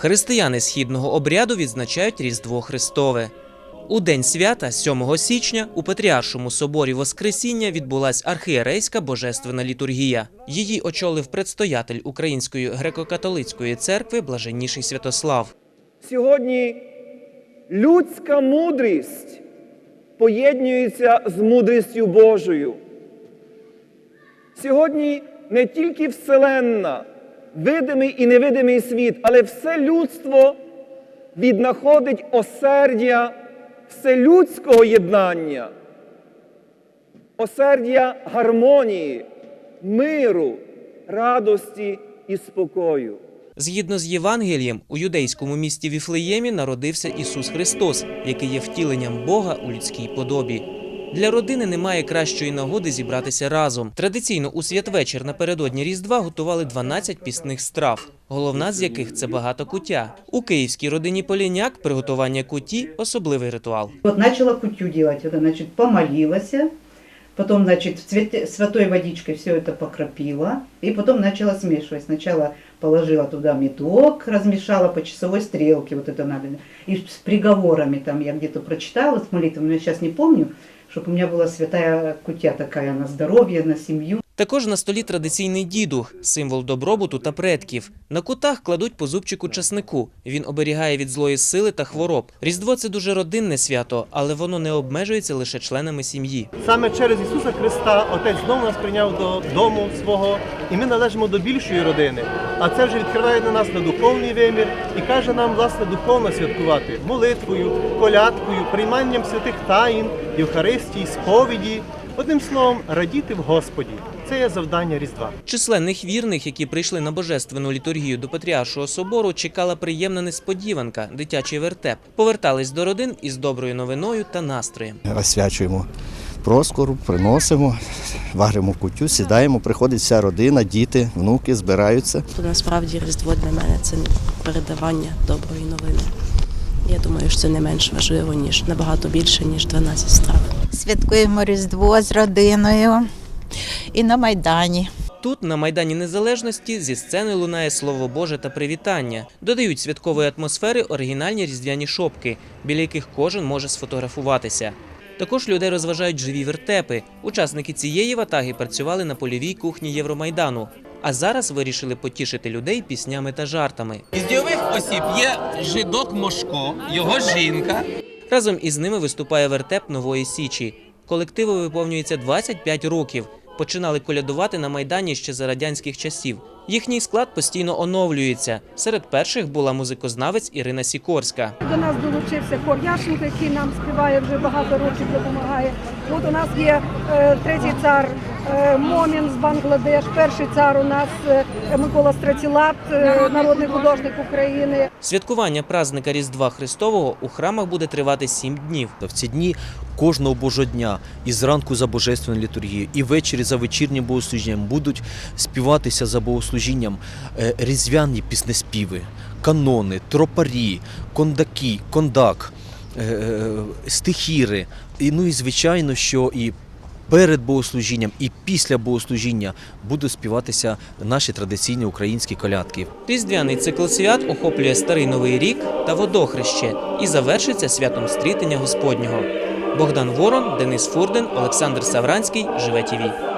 Християни східного обряду відзначають Різдво Христове. У день свята, 7 січня, у Патріаршому соборі Воскресіння відбулась архієрейська божественна літургія. Її очолив предстоятель Української греко-католицької церкви Блаженніший Святослав. Сьогодні людська мудрість поєднується з мудрістю Божою. Сьогодні не тільки Вселенна, видимий і невидимий світ, але все людство віднаходить осердя вселюдського єднання, осердя гармонії, миру, радості і спокою. Згідно з Євангелієм, у юдейському місті Віфлеємі народився Ісус Христос, який є втіленням Бога у людській подобі. Для родини немає кращої нагоди зібратися разом. Традиційно у святвечір напередодні Різдва готували 12 пісних страв, головна з яких це багато куття. У київській родині Поліняк приготування куті особливий ритуал. От почала кутю робити, значить, значит помолилась, потом значит в цвете- святой водичкой все это покропила, и потом начала смешивать. Сначала положила туда медок, размешала по часовой стрелке, вот это надо. И с приговорами там я где-то прочитала, с молитвами, я сейчас не помню, чтобы у меня была святая кутя такая на здоровье, на семью. Також на столі традиційний дідух, символ добробуту та предків. На кутах кладуть по зубчику часнику. Він оберігає від злої сили та хвороб. Різдво це дуже родинне свято, але воно не обмежується лише членами сім'ї. Саме через Ісуса Христа Отець знову нас прийняв до дому свого, і ми належимо до більшої родини. А це вже відкриває на нас на духовний вимір і каже нам, власне, духовно святкувати молитвою, колядкою, прийманням святих таїн, Євхаристії, сповіді. Одним словом, радіти в Господі. Це є завдання Різдва. Численних вірних, які прийшли на божественну літургію до Патріаршого собору, чекала приємна несподіванка дитячий вертеп. Повертались до родин із доброю новиною та настроєм. освячуємо проскору, приносимо, варимо кутю, сідаємо, приходить вся родина, діти, внуки збираються. То насправді Різдво для мене це передавання доброї новини. Я думаю, що це не менш важливо, ніж набагато більше, ніж 12 страв. Святкуємо Різдво з родиною і на Майдані. Тут, на Майдані Незалежності, зі сцени лунає слово Боже та привітання. Додають святкової атмосфери оригінальні різдвяні шопки, біля яких кожен може сфотографуватися. Також людей розважають живі вертепи. Учасники цієї ватаги працювали на польовій кухні Євромайдану. А зараз вирішили потішити людей піснями та жартами. Із дійових осіб є жидок Мошко, його жінка. Разом із ними виступає вертеп Нової Січі. Колективу виповнюється 25 років. Починали колядувати на майдані ще за радянських часів. Їхній склад постійно оновлюється. Серед перших була музикознавець Ірина Сікорська. До нас долучився хор Яшенко, який нам співає вже багато років, допомагає. От у нас є е, третій цар Момін з Бангладеш, перший цар у нас е, Микола Стратілат, е, народний художник України. Святкування празника Різдва Христового у храмах буде тривати сім днів. В ці дні кожного божого дня і зранку за божественну літургію, і ввечері за вечірнім богослужінням будуть співатися за богослужінням е, різдвяні піснеспіви, канони, тропарі, кондаки, кондак, е, е, стихіри. І, ну і звичайно, що і перед богослужінням, і після богослужіння будуть співатися наші традиційні українські колядки. Різдвяний цикл свят охоплює старий новий рік та водохреще і завершиться святом стрітення Господнього. Богдан Ворон, Денис Фурден, Олександр Савранський. Живе ТІВІ.